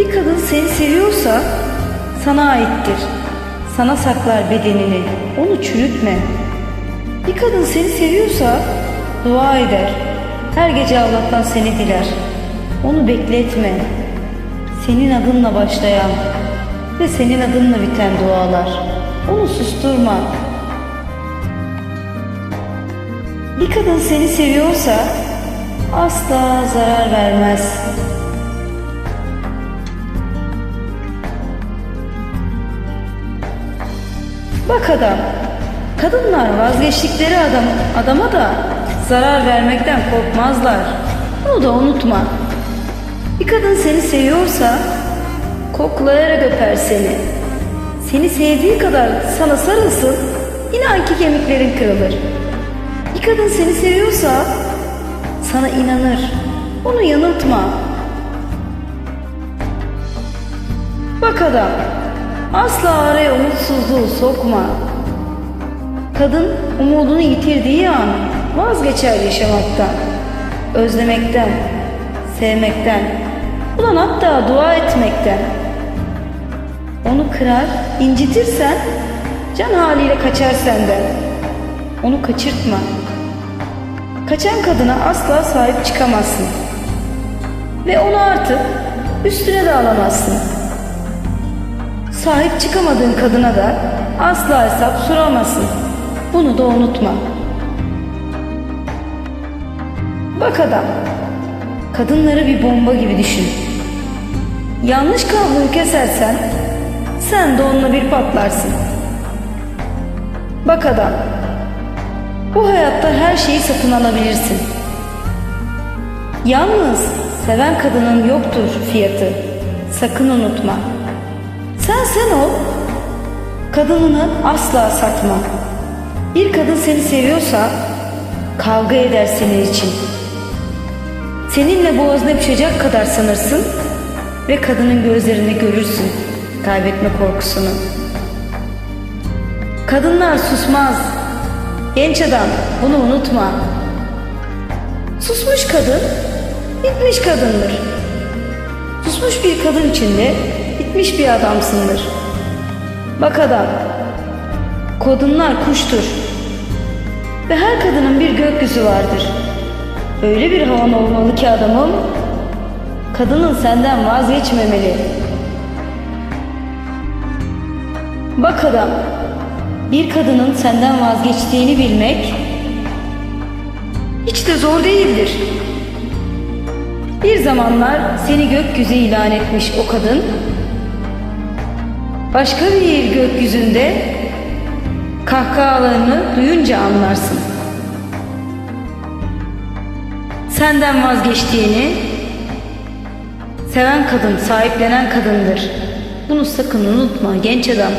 Bir kadın seni seviyorsa sana aittir. Sana saklar bedenini. Onu çürütme. Bir kadın seni seviyorsa dua eder. Her gece Allah'tan seni diler. Onu bekletme. Senin adınla başlayan ve senin adınla biten dualar. Onu susturma. Bir kadın seni seviyorsa asla zarar vermez. Bak adam, kadınlar vazgeçtikleri adam, adama da zarar vermekten korkmazlar. Bunu da unutma. Bir kadın seni seviyorsa koklayarak öper seni. Seni sevdiği kadar sana sarılsın, inan ki kemiklerin kırılır. Bir kadın seni seviyorsa sana inanır. Onu yanıltma. Bak adam, asla araya umutsuzluğu sokma. Kadın umudunu yitirdiği an vazgeçer yaşamaktan, özlemekten, sevmekten, ulan hatta dua etmekten. Onu kırar, incitirsen can haliyle kaçar senden. Onu kaçırtma. Kaçan kadına asla sahip çıkamazsın. Ve onu artık üstüne de alamazsın. Sahip çıkamadığın kadına da asla hesap soramazsın. Bunu da unutma. Bak adam, kadınları bir bomba gibi düşün. Yanlış kabloyu kesersen sen de onunla bir patlarsın. Bak adam, bu hayatta her şeyi satın alabilirsin. Yalnız seven kadının yoktur fiyatı. Sakın unutma. Sen sen ol. Kadınını asla satma. Bir kadın seni seviyorsa kavga eder senin için. Seninle boğazına yapışacak kadar sanırsın ve kadının gözlerini görürsün kaybetme korkusunu. Kadınlar susmaz. Genç adam bunu unutma. Susmuş kadın bitmiş kadındır. Susmuş bir kadın içinde bitmiş bir adamsındır. Bak adam, kadınlar kuştur. Ve her kadının bir gökyüzü vardır. Öyle bir havan olmalı ki adamım, kadının senden vazgeçmemeli. Bak adam, bir kadının senden vazgeçtiğini bilmek hiç de zor değildir. Bir zamanlar seni gökyüzü ilan etmiş o kadın, başka bir gökyüzünde kahkahalarını duyunca anlarsın. Senden vazgeçtiğini, seven kadın sahiplenen kadındır. Bunu sakın unutma genç adam.